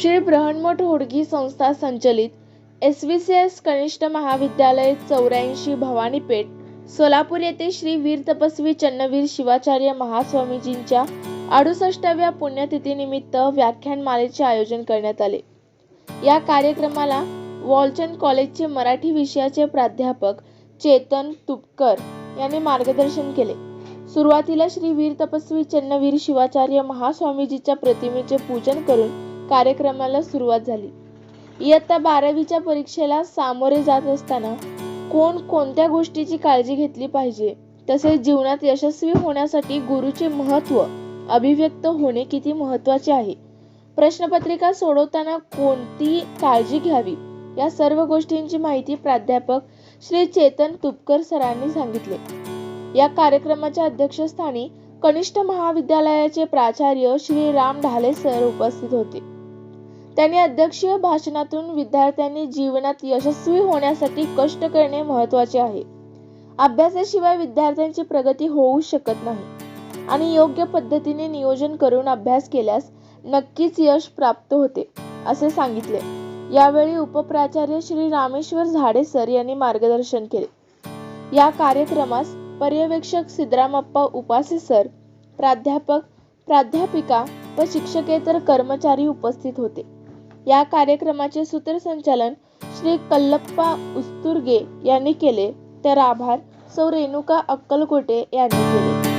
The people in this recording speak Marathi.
श्री ब्रह्ममठ होडगी संस्था संचलित एस व्ही सी एस कनिष्ठ महाविद्यालय चौऱ्याऐंशी भवानीपेठ सोलापूर येथे श्री वीर तपस्वी चन्नवीर शिवाचार्य महास्वामीजींच्या अडुसष्टाव्या पुण्यतिथीनिमित्त व्याख्यानमालेचे आयोजन करण्यात आले. या कार्यक्रमाला वॉलचंद कॉलेजचे मराठी विषयाचे प्राध्यापक चेतन तुपकर यांनी मार्गदर्शन केले. सुरुवातीला श्री वीर तपस्वी चन्नवीर शिवाचार्य महास्वामीजीच्या प्रतिमेचे पूजन करून कार्यक्रमाला सुरुवात झाली. इयत्ता बारावीच्या परीक्षेला सामोरे जात असताना कोण कोणत्या गोष्टीची काळजी घेतली पाहिजे? तसेच जीवनात यशस्वी होण्यासाठी गुरुचे महत्त्व अभिव्यक्त होणे किती महत्त्वाचे आहे? प्रश्नपत्रिका सोडवताना कोणती काळजी घ्यावी? या सर्व गोष्टींची माहिती प्राध्यापक श्री चेतन तुपकर सरांनी सांगितले. या कार्यक्रमाच्या अध्यक्षस्थानी कनिष्ठ महाविद्यालयाचे प्राचार्य श्री राम ढाले सर उपस्थित होते. त्यांनी अध्यक्षीय भाषणातून विद्यार्थ्यांनी जीवनात यशस्वी होण्यासाठी कष्ट करणे महत्त्वाचे आहे. अभ्यासाशिवाय विद्यार्थ्यांची प्रगती होऊ शकत नाही. आणि योग्य पद्धतीने नियोजन करून अभ्यास केल्यास नक्कीच यश प्राप्त होते असे सांगितले. यावेळी उपप्राचार्य श्री रामेश्वर झाडे सर यांनी मार्गदर्शन केले. या कार्यक्रमास पर्यवेक्षक सिद्धरामप्पा उपासे सर प्राध्यापक प्राध्यापिका व शिक्षकेतर कर्मचारी उपस्थित होते. या कार्यक्रमाचे सूत्रसंचालन श्री कल्लप्पा उस्तुर्गे यांनी केले. तर आभार. सौ रेणुका अक्कलकोटे यांनी केले.